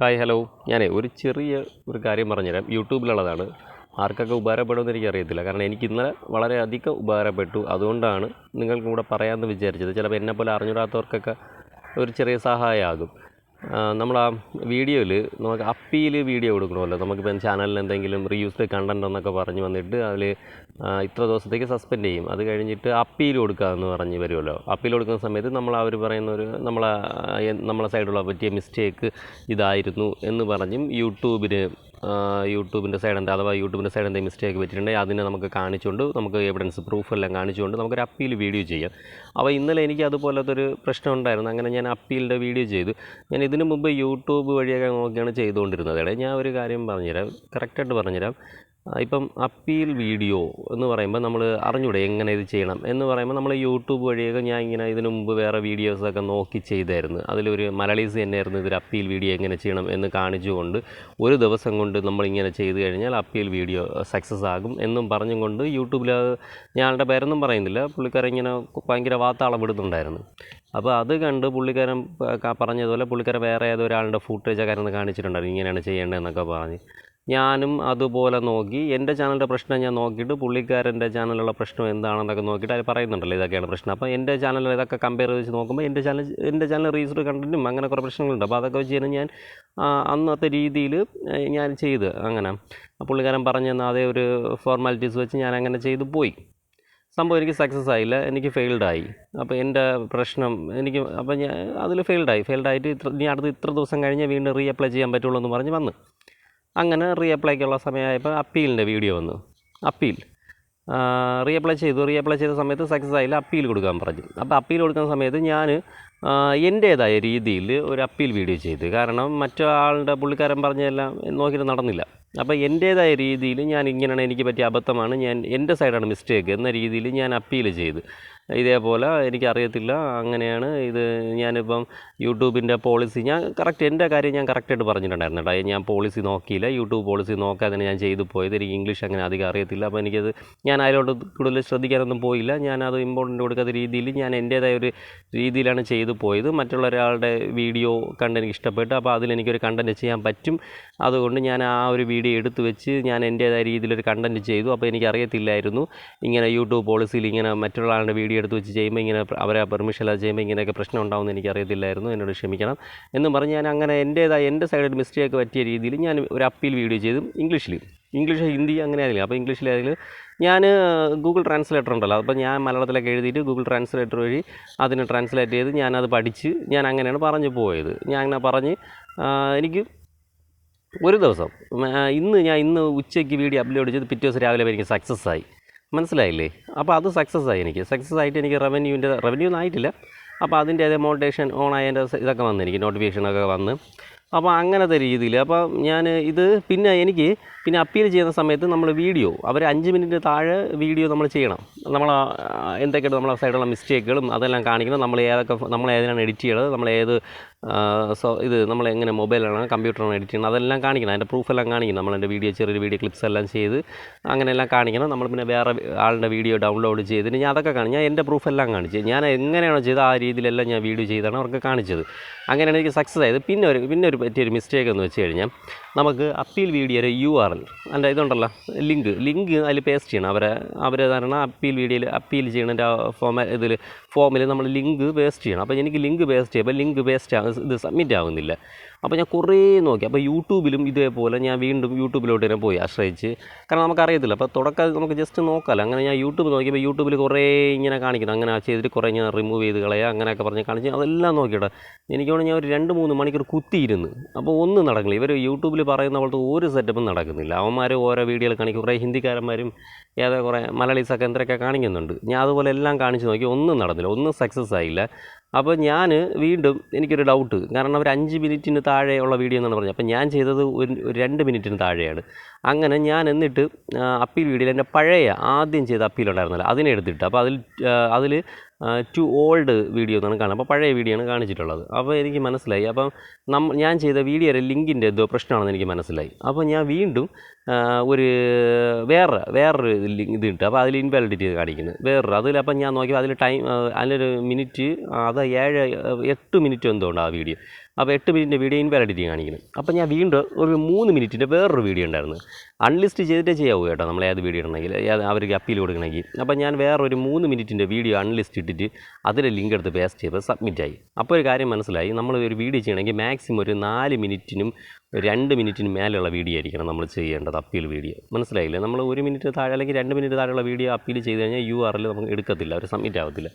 Hi hello. ഞാനേ ഒരു ചെറിയ ഒരു കാര്യം പറഞ്ഞുതരാം. യൂട്യൂബിലുള്ളതാണ്. ആർക്കൊക്കെ ഉപകാരപ്പെടുമെന്ന് എനിക്ക് അറിയത്തില്ല കാരണം എനിക്ക് ഇന്നലെ വളരെയധികം ഉപകാരപ്പെട്ടു. അതുകൊണ്ടാണ് നിങ്ങൾക്കും കൂടെ പറയാമെന്ന് വിചാരിച്ചത്. ചിലപ്പോൾ എന്നെപ്പോലെ അറിഞ്ഞൂടാത്തവർക്കൊക്കെ ഒരു ചെറിയ സഹായമാകും. നമ്മൾ ആ വീഡിയോയിൽ നമുക്ക് അപ്പീൽ വീഡിയോ കൊടുക്കണമല്ലോ. നമുക്കിപ്പം ചാനലിൽ എന്തെങ്കിലും റീയൂസ്ഡ് കണ്ടന്റ് എന്നൊക്കെ പറഞ്ഞ് വന്നിട്ട് അതിൽ ഇത്ര ദിവസത്തേക്ക് സസ്പെൻഡ് ചെയ്യും. അത് കഴിഞ്ഞിട്ട് അപ്പീൽ കൊടുക്കുക എന്ന് പറഞ്ഞ് വരുമല്ലോ. അപ്പീൽ കൊടുക്കുന്ന സമയത്ത് നമ്മൾ അവർ പറയുന്ന ഒരു നമ്മളെ നമ്മളെ സൈഡിലുള്ള പറ്റിയ മിസ്റ്റേക്ക് ഇതായിരുന്നു എന്ന് പറഞ്ഞും യൂട്യൂബിന് യൂട്യൂബിന്റെ സൈഡ് എന്താ അഥവാ യൂട്യൂബിന്റെ സൈഡ് എന്തെങ്കിലും മിസ്റ്റേക്ക് പറ്റിയിട്ടുണ്ടെങ്കിൽ അതിനെ നമുക്ക് കാണിച്ചുകൊണ്ട് നമുക്ക് എവിഡൻസ് പ്രൂഫ് എല്ലാം കാണിച്ചുകൊണ്ട് നമുക്കൊരു അപ്പീൽ വീഡിയോ ചെയ്യാം. അപ്പോൾ ഇന്നലെ എനിക്ക് അതുപോലത്തെ ഒരു പ്രശ്നം ഉണ്ടായിരുന്നു. അങ്ങനെ ഞാൻ അപ്പീലിന്റെ വീഡിയോ ചെയ്തു. ഞാൻ ഇതിനു മുമ്പ് യൂട്യൂബ് വഴിയൊക്കെ നോക്കിയാണ് ചെയ്തുകൊണ്ടിരുന്നത്. ഇടയിൽ ഞാൻ ഒരു കാര്യം പറഞ്ഞുതരാം. കറക്റ്റായിട്ട് പറഞ്ഞുതരാം. ഇപ്പം അപ്പീൽ വീഡിയോ എന്ന് പറയുമ്പോൾ നമ്മൾ അറിഞ്ഞൂടെ എങ്ങനെ ഇത് ചെയ്യണം എന്ന് പറയുമ്പോൾ നമ്മൾ യൂട്യൂബ് വഴിയൊക്കെ ഞാൻ ഇങ്ങനെ ഇതിനു മുമ്പ് വേറെ വീഡിയോസൊക്കെ നോക്കി ചെയ്തായിരുന്നു. അതിലൊരു മലയാളീസ് തന്നെയായിരുന്നു ഇതിൽ അപ്പീൽ വീഡിയോ എങ്ങനെ ചെയ്യണം എന്ന് കാണിച്ചുകൊണ്ട് ഒരു ദിവസം കൊണ്ട് നമ്മളിങ്ങനെ ചെയ്ത് കഴിഞ്ഞാൽ അപ്പീൽ വീഡിയോ സക്സസ് ആകും എന്നും പറഞ്ഞും കൊണ്ട് യൂട്യൂബിൽ ഞാളുടെ പേരൊന്നും പറയുന്നില്ല. പുള്ളിക്കാരൻ ഇങ്ങനെ ഭയങ്കര വാത്താളം വിടുന്നുണ്ടായിരുന്നു അപ്പോൾ അത് കണ്ട് പുള്ളിക്കാരൻ പറഞ്ഞതുപോലെ പുള്ളിക്കാരൻ വേറെ ഏതൊരാളുടെ ഫൂട്ടേജൊക്കെ ആയിരുന്നു കാണിച്ചിട്ടുണ്ടായിരുന്നു. ഇങ്ങനെയാണ് ചെയ്യേണ്ടതെന്നൊക്കെ പറഞ്ഞ്. ഞാനും അതുപോലെ നോക്കി. എന്റെ ചാനലിന്റെ പ്രശ്നം ഞാൻ നോക്കിയിട്ട് പുള്ളിക്കാരന്റെ ചാനലിലുള്ള പ്രശ്നം എന്താണെന്നൊക്കെ നോക്കിയിട്ട് അത് പറയുന്നുണ്ടല്ലോ ഇതൊക്കെയാണ് പ്രശ്നം. അപ്പോൾ എന്റെ ചാനലിൽ ഇതൊക്കെ കമ്പയർ വെച്ച് നോക്കുമ്പോൾ എന്റെ ചാനൽ എന്റെ ചാനൽ റീസഡ് കണ്ടന്റും അങ്ങനെ കുറേ പ്രശ്നങ്ങളുണ്ട്. അപ്പോൾ അതൊക്കെ വെച്ച് കഴിഞ്ഞാൽ ഞാൻ അന്നത്തെ രീതിയിൽ ഞാൻ ചെയ്ത് അങ്ങനെ. പുള്ളിക്കാരൻ പറഞ്ഞു തന്ന അതേ ഒരു ഫോർമാലിറ്റീസ് വെച്ച് ഞാൻ അങ്ങനെ ചെയ്തു പോയി. സംഭവം എനിക്ക് സക്സസ് ആയില്ല. എനിക്ക് ഫെയിൽഡായി അപ്പോൾ എന്റെ പ്രശ്നം എനിക്ക് അപ്പോൾ ഞാൻ അതിൽ ഫെയിൽഡായി ഫെയിൽഡായിട്ട് ഇത്ര ഇനി അടുത്ത് ഇത്ര ദിവസം കഴിഞ്ഞ് വീണ്ടും റീ അപ്ലൈ ചെയ്യാൻ പറ്റുള്ളൂ എന്ന് പറഞ്ഞ് വന്ന്. അങ്ങനെ റീഅപ്ലൈക്കുള്ള സമയമായപ്പോൾ അപ്പീലിന്റെ വീഡിയോ വന്നു. അപ്പീൽ. റീഅപ്ലൈ ചെയ്തു. റീഅപ്ലൈ ചെയ്ത സമയത്ത് സക്സസ് ആയില്ല. അപ്പീൽ കൊടുക്കാൻ പറഞ്ഞു. അപ്പോൾ അപ്പീൽ കൊടുക്കുന്ന സമയത്ത് ഞാൻ എന്റേതായ രീതിയിൽ ഒരു അപ്പീൽ വീഡിയോ ചെയ്ത്. കാരണം മറ്റൊരാളുടെ പുള്ളിക്കാരൻ പറഞ്ഞതെല്ലാം നോക്കിയിട്ട് നടന്നില്ല. അപ്പോൾ എന്റേതായ രീതിയിൽ ഞാൻ ഇങ്ങനെയാണ് എനിക്ക് പറ്റിയ അബദ്ധമാണ്. ഞാൻ എന്റെ സൈഡാണ് മിസ്റ്റേക്ക് എന്ന രീതിയിൽ ഞാൻ അപ്പീൽ ചെയ്ത്. ഇതേപോലെ എനിക്കറിയത്തില്ല അങ്ങനെയാണ് ഇത് ഞാനിപ്പം യൂട്യൂബിന്റെ പോളിസി ഞാൻ കറക്റ്റ് എന്റെ കാര്യം ഞാൻ കറക്റ്റായിട്ട് പറഞ്ഞിട്ടുണ്ടായിരുന്നു ഞാൻ പോളിസി നോക്കിയില്ല. യൂട്യൂബ് പോളിസി നോക്കാതെ ഞാൻ ചെയ്തു പോയത്. എനിക്ക് ഇംഗ്ലീഷ് അങ്ങനെ അധികം അറിയത്തില്ല. അപ്പോൾ എനിക്കത് ഞാൻ അതിലോട്ട് കൂടുതൽ ശ്രദ്ധിക്കാനൊന്നും പോയില്ല. ഞാനത് ഇമ്പോർട്ടന്റ് കൊടുക്കാത്ത രീതിയിൽ ഞാൻ എന്റേതായ ഒരു രീതിയിലാണ് ചെയ്തു പോയത്. മറ്റുള്ള ഒരാളുടെ വീഡിയോ കണ്ട് എനിക്ക് ഇഷ്ടപ്പെട്ടു. അപ്പോൾ അതിലെനിക്കൊരു കണ്ടന്റ് ചെയ്യാൻ പറ്റും. അതുകൊണ്ട് ഞാൻ ആ ഒരു വീഡിയോ എടുത്തു വെച്ച് ഞാൻ എന്റേതായ രീതിയിലൊരു കണ്ടന്റ് ചെയ്തു. അപ്പോൾ എനിക്ക് അറിയത്തില്ലായിരുന്നു ഇങ്ങനെ യൂട്യൂബ് പോളിസിയിൽ ഇങ്ങനെ മറ്റുള്ള ആളുടെ വീഡിയോ എടുത്ത് വെച്ച് ചെയ്യുമ്പോൾ ഇങ്ങനെ അവരെ പെർമിഷൻ അല്ലാതെ ചെയ്യുമ്പോൾ ഇങ്ങനെയൊക്കെ പ്രശ്നം ഉണ്ടാവുമെന്ന് എനിക്ക് അറിയത്തില്ലായിരുന്നു എന്നോട് ക്ഷമിക്കണം. എന്നും പറഞ്ഞ് ഞാൻ അങ്ങനെ എന്റേതായ എന്റെ സൈഡിൽ മിസ്റ്റേക്ക് പറ്റിയ രീതിയിൽ ഞാൻ ഒരു അപ്പീൽ വീഡിയോ ചെയ്തു. ഇംഗ്ലീഷിൽ ഇംഗ്ലീഷ് ഹിന്ദി അങ്ങനെ ആയിരിക്കും അപ്പോൾ ഇംഗ്ലീഷിലായാലും ഞാൻ ഗൂഗിൾ ട്രാൻസ്ലേറ്റർ ഉണ്ടല്ലോ. അപ്പോൾ ഞാൻ മലയാളത്തിലൊക്കെ എഴുതിയിട്ട് ഗൂഗിൾ ട്രാൻസ്ലേറ്റർ വഴി അതിനെ ട്രാൻസ്ലേറ്റ് ചെയ്ത് ഞാനത് പഠിച്ച് ഞാൻ അങ്ങനെയാണ് പറഞ്ഞു പോയത്. ഞാൻ അങ്ങനെ പറഞ്ഞ് എനിക്ക് ഒരു ദിവസം ഇന്ന് ഞാൻ ഇന്ന് ഉച്ചയ്ക്ക് വീഡിയോ അപ്ലോഡ് ചെയ്ത് പിറ്റേ ദിവസം രാവിലെ എനിക്ക് സക്സസ് ആയി. മനസ്സിലായില്ലേ? അപ്പോൾ അത് സക്സസ് ആയി എനിക്ക്. സക്സസ് ആയിട്ട് എനിക്ക് റവന്യൂവിന്റെ റവന്യൂ ഒന്നും ആയിട്ടില്ല. അപ്പോൾ അതിന്റെ അതേ മോണിറ്റേഷൻ ഓൺ ആയതിന്റെ ഇതൊക്കെ വന്ന് എനിക്ക് നോട്ടിഫിക്കേഷനൊക്കെ വന്ന് അപ്പോൾ അങ്ങനത്തെ രീതിയിൽ. അപ്പോൾ ഞാൻ ഇത് പിന്നെ എനിക്ക് പിന്നെ അപ്പീൽ ചെയ്യുന്ന സമയത്ത് നമ്മൾ വീഡിയോ അവർ അഞ്ച് മിനിറ്റ് താഴെ വീഡിയോ നമ്മൾ ചെയ്യണം. നമ്മൾ എന്തൊക്കെയാണ് നമ്മളെ സൈഡിലുള്ള മിസ്റ്റേക്കുകളും അതെല്ലാം കാണിക്കണം. നമ്മൾ ഏതൊക്കെ നമ്മൾ ഏതിനാണ് എഡിറ്റ് ചെയ്യണത് നമ്മൾ ഏത് സോ ഇത് നമ്മൾ എങ്ങനെ മൊബൈലാണ് കമ്പ്യൂട്ടറാണ് എഡിറ്റ് ചെയ്യുന്നത് അതെല്ലാം കാണിക്കണം. അതിന്റെ പ്രൂഫെല്ലാം കാണിക്കണം. നമ്മൾ എന്റെ വീഡിയോ ചെറിയൊരു വീഡിയോ ക്ലിപ്സ് എല്ലാം ചെയ്ത് അങ്ങനെയെല്ലാം കാണിക്കണം. നമ്മൾ പിന്നെ വേറെ ആളുടെ വീഡിയോ ഡൗൺലോഡ് ചെയ്തിട്ട് ഞാൻ അതൊക്കെ കാണും ഞാൻ എന്റെ പ്രൂഫെല്ലാം കാണിച്ച്. ഞാൻ എങ്ങനെയാണോ ചെയ്തത് ആ രീതിയിലെല്ലാം ഞാൻ വീഡിയോ ചെയ്താണ് അവർക്ക് കാണിച്ചത്. അങ്ങനെയാണ് എനിക്ക് സക്സസ് ആയത്. പിന്നെ ഒരു പിന്നെ ഒരു പറ്റിയൊരു മിസ്റ്റേക്ക് എന്ന് വെച്ച് കഴിഞ്ഞാൽ നമുക്ക് അപ്പീൽ വീഡിയോയുടെ യു ആർ എൽ അതിന്റെ ഇതുണ്ടല്ലോ ലിങ്ക് ലിങ്ക് അതിൽ പേസ്റ്റ് ചെയ്യണം. അവരെ അവരെ കാരണം അപ്പീൽ വീഡിയോയിൽ അപ്പീൽ ചെയ്യണതിന്റെ ഫോമ ഇതിൽ ഫോമിൽ നമ്മൾ ലിങ്ക് പേസ്റ്റ് ചെയ്യണം. അപ്പോൾ എനിക്ക് ലിങ്ക് പേസ്റ്റ് ചെയ്യുമ്പോൾ ലിങ്ക് പേസ്റ്റ് ആകും ഇത് സബ്മിറ്റ് ആവുന്നില്ല. അപ്പോൾ ഞാൻ കുറേ നോക്കി. അപ്പോൾ യൂട്യൂബിലും ഇതേപോലെ ഞാൻ വീണ്ടും യൂട്യൂബിലോട്ട് തന്നെ പോയി ആശ്രയിച്ച്. കാരണം നമുക്കറിയത്തില്ല. അപ്പോൾ തുടക്കം നമുക്ക് ജസ്റ്റ് നോക്കാമല്ലോ അങ്ങനെ ഞാൻ യൂട്യൂബ് നോക്കിയപ്പോൾ യൂട്യൂബിൽ കുറേ ഇങ്ങനെ കാണിക്കുന്നു. അങ്ങനെ ചെയ്തിട്ട് കുറേ ഞാൻ റിമൂവ് ചെയ്ത് കളയുക അങ്ങനെയൊക്കെ പറഞ്ഞ് കാണിച്ച് അതെല്ലാം നോക്കിയിട്ട്. എനിക്ക് ഞാൻ ഒരു രണ്ട് മൂന്ന് മണിക്കൂർ കുത്തിയിരുന്ന്. അപ്പോൾ ഒന്നും നടക്കില്ല ഇവർ യൂട്യൂബിൽ പറയുന്ന പോലത്തെ ഒരു സെറ്റപ്പും നടക്കുന്നില്ല. അവന്മാർ ഓരോ വീഡിയോയിൽ കാണിക്കും. കുറേ ഹിന്ദിക്കാരന്മാരും ഏതോ കുറേ മലയാളീസൊക്കെ എന്തൊക്കെ കാണിക്കുന്നുണ്ട്. ഞാൻ അതുപോലെ എല്ലാം കാണിച്ച് നോക്കി ഒന്നും നടന്നില്ല ഒന്നും സക്സസ് ആയില്ല. അപ്പോൾ ഞാൻ വീണ്ടും എനിക്കൊരു ഡൗട്ട് കാരണം അവർ അഞ്ച് മിനിറ്റിന് താഴെയുള്ള വീഡിയോ എന്നാണ് പറഞ്ഞത്. അപ്പോൾ ഞാൻ ചെയ്തത് ഒരു രണ്ട് മിനിറ്റിന് താഴെയാണ്. അങ്ങനെ ഞാൻ എന്നിട്ട് അപ്പീൽ വീഡിയോയിൽ എന്റെ പഴയ ആദ്യം ചെയ്ത അപ്പീൽ ഉണ്ടായിരുന്നല്ലോ അതിനെ എടുത്തിട്ട്. അപ്പോൾ അതിൽ അതിൽ ടു ഓൾഡ് വീഡിയോ എന്നാണ് കാണുന്നത്. അപ്പോൾ പഴയ വീഡിയോ ആണ് കാണിച്ചിട്ടുള്ളത്. അപ്പോൾ എനിക്ക് മനസ്സിലായി. അപ്പം നം ഞാൻ ചെയ്ത വീഡിയോയുടെ ലിങ്കിന്റെ എന്തോ പ്രശ്നമാണെന്ന് എനിക്ക് മനസ്സിലായി. അപ്പോൾ ഞാൻ വീണ്ടും ഒരു വേറെ വേറൊരു ലിങ്ക് ഇത് അപ്പോൾ അതിൽ ഇൻവാലിഡിറ്റി കാണിക്കുന്നത് വേറൊരു അതിൽ അപ്പം ഞാൻ നോക്കിയപ്പോൾ അതിൽ ടൈം അതിലൊരു മിനിറ്റ് അത് ഏഴ് എട്ട് മിനിറ്റ് എന്തോ ഉണ്ട് ആ വീഡിയോ അപ്പോൾ എട്ട് മിനിറ്റിന്റെ വീഡിയോ ഇൻവാലിഡിറ്റി കാണിക്കുന്നത്. അപ്പോൾ ഞാൻ വീണ്ടും ഒരു മൂന്ന് മിനിറ്റിന്റെ വേറൊരു വീഡിയോ ഉണ്ടായിരുന്നു. അൺലിസ്റ്റ് ചെയ്തിട്ടേ ചെയ്യാവൂ കേട്ടോ നമ്മൾ ഏത് വീഡിയോ ഇടണമെങ്കിൽ. അവർക്ക് അപ്പീൽ കൊടുക്കണമെങ്കിൽ. അപ്പോൾ ഞാൻ വേറൊരു മൂന്ന് മിനിറ്റിന്റെ വീഡിയോ അൺലിസ്റ്റ് ഇട്ടിട്ട് അതിലെ ലിങ്ക് എടുത്ത് പേസ്റ്റ് ചെയ്ത് സബ്മിറ്റ് ആയി. അപ്പോൾ ഒരു കാര്യം മനസ്സിലായി. നമ്മൾ ഒരു വീഡിയോ ചെയ്യണമെങ്കിൽ മാക്സിമം ഒരു നാല് മിനിറ്റിനും രണ്ട് മിനിറ്റിന് മേലെയുള്ള വീഡിയോ ആയിരിക്കണം നമ്മൾ ചെയ്യേണ്ടത് അപ്പീൽ വീഡിയോ മനസ്സിലായില്ലേ? നമ്മൾ ഒരു മിനിറ്റ് താഴെ അല്ലെങ്കിൽ രണ്ട് മിനിറ്റ് താഴെയുള്ള വീഡിയോ അപ്പീൽ ചെയ്ത് കഴിഞ്ഞാൽ യു ആർ എൽ നമുക്ക് എടുക്കത്തില്ല. അവർ സബ്മിറ്റ് ആവത്തില്ല.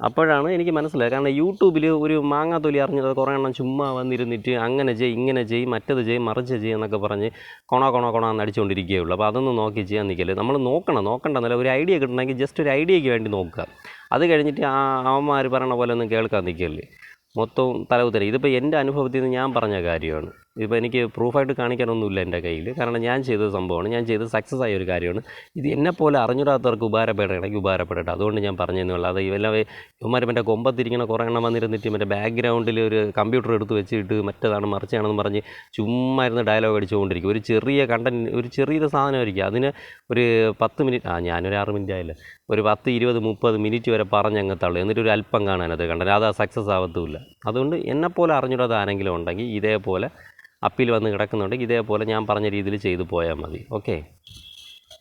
അപ്പോഴാണ് എനിക്ക് മനസ്സിലായത്. കാരണം യൂട്യൂബിൽ ഒരു മാങ്ങാ തൊലി അറിഞ്ഞത് കുറേ എണ്ണം ചുമ്മാ വന്നിരുന്നിട്ട് അങ്ങനെ ചെയ് ഇങ്ങനെ ചെയ് മറ്റത് ചെയ് മറിച്ച് ചെയ് എന്നൊക്കെ പറഞ്ഞ് കൊണോ കൊണോ കൊണോ എന്ന് അടിച്ചുകൊണ്ടിരിക്കുകയുള്ളൂ അപ്പോൾ അതൊന്നും നോക്കി ചെയ്യാൻ നിൽക്കൽ നമ്മൾ നോക്കണം. നോക്കണ്ടെന്നല്ല ഒരു ഐഡിയ കിട്ടണമെങ്കിൽ ജസ്റ്റ് ഒരു ഐഡിയയ്ക്ക് വേണ്ടി നോക്കുക. അത് കഴിഞ്ഞിട്ട് ആ അവന്മാർ പറയണ പോലെ ഒന്നും കേൾക്കാൻ നിൽക്കല്ലേ. മൊത്തവും തലകുത്തരി ഇതിപ്പോൾ എന്റെ അനുഭവത്തിൽ നിന്ന് ഞാൻ പറഞ്ഞ കാര്യമാണ്. ഇതിപ്പോൾ എനിക്ക് പ്രൂഫായിട്ട് കാണിക്കാനൊന്നുമില്ല എന്റെ കയ്യിൽ. കാരണം ഞാൻ ചെയ്ത സംഭവമാണ്. ഞാൻ ചെയ്ത സക്സസ് ആയ ഒരു കാര്യമാണ്. ഇത് എന്നെപ്പോലെ അറിഞ്ഞൂടാത്തവർക്ക് ഉപകാരപ്പെടണമെങ്കിൽ ഉപകാരപ്പെടട്ടെ. അതുകൊണ്ട് ഞാൻ പറഞ്ഞതെന്നുള്ളൂ അത് ഇവല്ലാതെ ഇവന്മാർ മറ്റേ കൊമ്പത്തിരിക്കണ കുറേ എണ്ണം വന്നിരുന്നിട്ട് മറ്റേ ബാക്ക്ഗ്രൗണ്ടിൽ ഒരു കമ്പ്യൂട്ടർ എടുത്ത് വെച്ചിട്ട് മറ്റേതാണ് മറിച്ചാണെന്ന് പറഞ്ഞ് ചുമ്മാ ഇരുന്ന് ഡയലോഗ് അടിച്ചുകൊണ്ടിരിക്കും. ഒരു ചെറിയ കണ്ടന്റ് ഒരു ചെറിയൊരു സാധനമായിരിക്കും. അതിന് ഒരു പത്ത് മിനിറ്റ് ആ ഞാനൊരു ആറ് മിനിറ്റ് ആയില്ല. ഒരു പത്ത് ഇരുപത് മുപ്പത് മിനിറ്റ് വരെ പറഞ്ഞങ്ങ് തള്ളു. എന്നിട്ട് ഒരു അല്പം കാണാനത് കണ്ടത് അത് സക്സസ് ആവത്തുമില്ല. അതുകൊണ്ട് എന്നെപ്പോലെ അറിഞ്ഞിടാതെ ആരെങ്കിലും ഉണ്ടെങ്കിൽ ഇതേപോലെ അപ്പീൽ വന്ന് കിടക്കുന്നുണ്ടെങ്കിൽ ഇതേപോലെ ഞാൻ പറഞ്ഞ രീതിയിൽ ചെയ്തു പോയാൽ മതി. ഓക്കെ